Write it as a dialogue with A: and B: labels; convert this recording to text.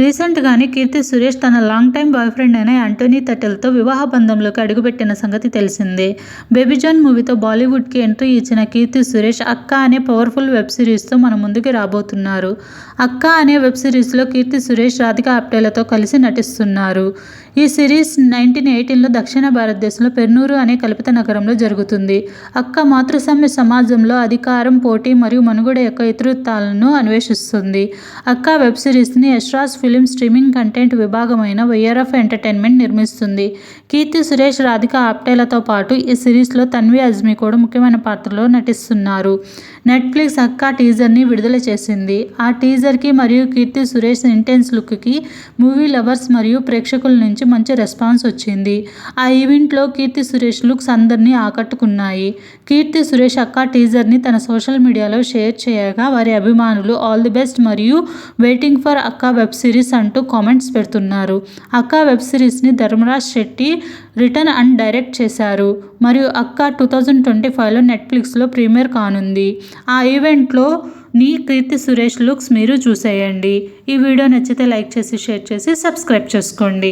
A: రీసెంట్గానే కీర్తి సురేష్ తన long time boy friend అయిన యాంటోనీ తటెల్తో వివాహ బంధంలోకి అడుగుపెట్టిన సంగతి తెలిసిందే. బేబీజాన్ మూవీతో బాలీవుడ్కి ఎంట్రీ ఇచ్చిన కీర్తి సురేష్ అక్క అనే పవర్ఫుల్ వెబ్ సిరీస్తో మన ముందుకి రాబోతున్నారు. అక్క అనే వెబ్ సిరీస్లో కీర్తి సురేష్ రాధిక ఆప్టేలతో కలిసి నటిస్తున్నారు. ఈ సిరీస్ నైన్టీన్ ఎయిటీన్లో దక్షిణ భారతదేశంలో పెర్నూరు అనే కల్పిత నగరంలో జరుగుతుంది. అక్క మాతృసమ్య సమాజంలో అధికారం పోటీ మరియు మనుగడ యొక్క ఇతృత్వాలను అన్వేషిస్తుంది. అక్క వెబ్ సిరీస్ని యశ్రాజ్ ఫిలిం స్ట్రీమింగ్ కంటెంట్ విభాగమైన వైఆర్ఎఫ్ ఎంటర్టైన్మెంట్ నిర్మిస్తుంది. కీర్తి సురేష్ రాధిక ఆప్టేలతో పాటు ఈ సిరీస్లో తన్వి అజ్మీ కూడా ముఖ్యమైన పాత్రలో నటిస్తున్నారు. నెట్ఫ్లిక్స్ అక్క టీజర్ని విడుదల చేసింది. ఆ టీజర్కి మరియు కీర్తి సురేష్ ఇంటెన్స్ లుక్కి మూవీ లవర్స్ మరియు ప్రేక్షకుల నుంచి నుంచి మంచి రెస్పాన్స్ వచ్చింది. ఆ ఈవెంట్లో కీర్తి సురేష్ లుక్స్ అందరినీ ఆకట్టుకున్నాయి. కీర్తి సురేష్ అక్క టీజర్ని తన సోషల్ మీడియాలో షేర్ చేయగా వారి అభిమానులు ఆల్ ది బెస్ట్ మరియు waiting for Akka web series అంటూ కామెంట్స్ పెడుతున్నారు. Akka web సిరీస్ని Dharmaraj Shetty written and direct చేశారు. మరియు అక్క టూ థౌజండ్ ట్వంటీ ఫైవ్లో నెట్ఫ్లిక్స్లో ప్రీమియర్ కానుంది. ఆ ఈవెంట్లో నీ కీర్తి సురేష్ లుక్స్ మీరు చూసేయండి. ఈ వీడియో నచ్చితే లైక్ చేసి షేర్ చేసి సబ్స్క్రైబ్ చేసుకోండి.